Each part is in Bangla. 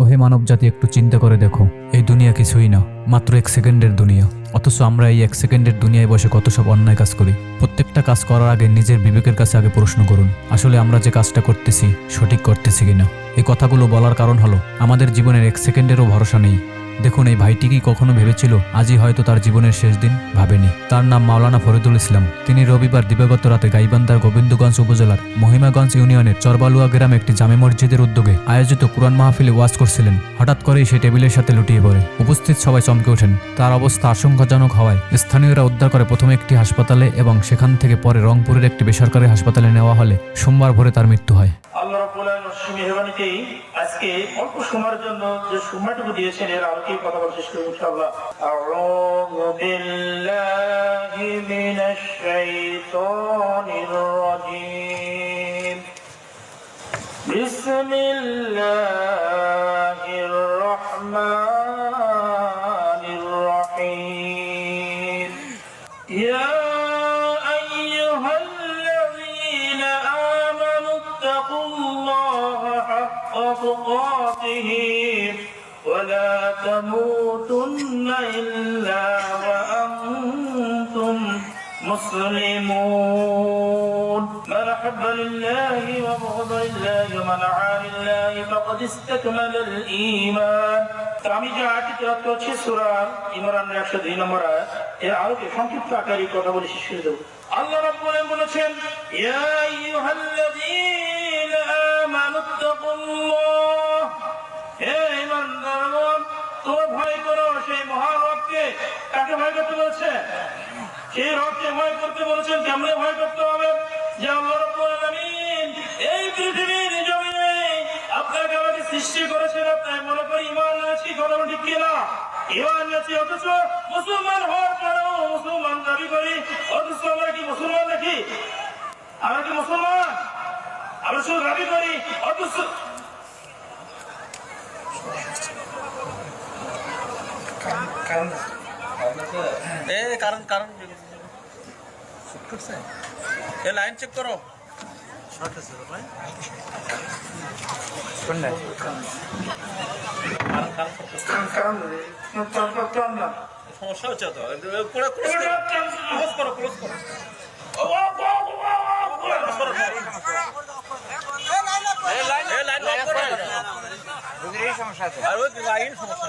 ওহে মানব জাতি একটু চিন্তা করে দেখো। এই দুনিয়া কিছুই না, মাত্র এক সেকেন্ডের দুনিয়া। অথচ আমরা এই এক সেকেন্ডের দুনিয়ায় বসে কত সব অন্যায় কাজ করি। প্রত্যেকটা কাজ করার আগে নিজের বিবেকের কাছে আগে প্রশ্ন করুন, আসলে আমরা যে কাজটা করতেছি, সঠিক করতেছি কিনা? এই কথাগুলো বলার কারণ হলো, আমাদের জীবনের এক সেকেন্ডেরও ভরসা নেই। দেখুন, এই ভাইটি কি কখনো ভেবেছিল আজই হয়তো তার জীবনের শেষ দিন? ভাবেনি। তার নাম মাওলানা ফরিদুল ইসলাম। তিনি রবিবার দিবাগত রাতে গাইবান্ধার গোবিন্দগঞ্জ উপজেলার মহিমাগঞ্জ ইউনিয়নের চরবালুয়া গ্রামে একটি জামে মসজিদের উদ্যোগে আয়োজিত কুরআন মাহফিলে ওয়াজ করছিলেন। হঠাৎ করেই সে টেবিলের সাথে লুটিয়ে পড়ে। উপস্থিত সবাই চমকে ওঠেন। তার অবস্থা আশঙ্কাজনক হওয়ায় স্থানীয়রা উদ্ধার করে প্রথমে একটি হাসপাতালে এবং সেখান থেকে পরে রংপুরের একটি বেসরকারি হাসপাতালে নেওয়া হলে সোমবার ভোরে তার মৃত্যু হয়। আলামিন আজকে অল্প সময়ের জন্য যে সময়টুকু দিয়েছেন এর কথা ইনশাআল্লাহ। রাজীম। বিসমিল্লাহির রহমানির حق تقاته ولا تموتن إلا وأنتم مسلمون من أحب لله وبغض لله ومن عاد لله فقد استكمل الإيمان আমি যে আয়াতটি তেলাওয়াত করছি সূরা ইমরানের 102 নম্বর আয়াত এর আলোকে সংক্ষিপ্ত আকারে কথা বলে শেষ করে দেব আল্লাহ রাব্বুল আলামিন বলেছেন ইয়া আইয়ুহাল্লাযীনা আমানু ভয় করতে বলেছে? সেই রবকে ভয় করতে বলেছেন, কেমনে ভয় করতে হবে? যে আল্লাহ রাব্বুল আলামিন এই পৃথিবীর জমিনে আপনাকে আমাকে সৃষ্টি করেছেন আপনার মনে করি ইমান আছি কথা ঠিক কিনা? ইমান আছি অথচ মুসলমান হওয়ার পরেও মুসলমান দাবি করি, অথচ আমরা কি মুসলমান নাকি? আমরা কি মুসলমান? আমরা শুধু দাবি করি, অথচ এ কারণ কারণ। এ লাইন চেক করো। সমস্যা হচ্ছে তো। পুরো ক্লোজ করো। ক্লোজ করো এ লাইন আর ওই লাইন সমস্যা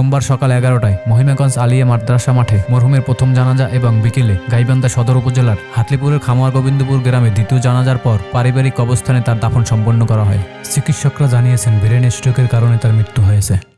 সোমবার সকাল এগারোটায় মহিমাগঞ্জ আলিয়া মাদ্রাসা মাঠে মরহুমের প্রথম জানাজা এবং বিকেলে গাইবান্ধা সদর উপজেলার হাতলিপুরের খামার গোবিন্দপুর গ্রামে দ্বিতীয় জানাজার পর পারিবারিক অবস্থানে তার দাফন সম্পন্ন করা হয়। চিকিৎসকরা জানিয়েছেন ব্রেন স্ট্রোকের কারণে তার মৃত্যু হয়েছে।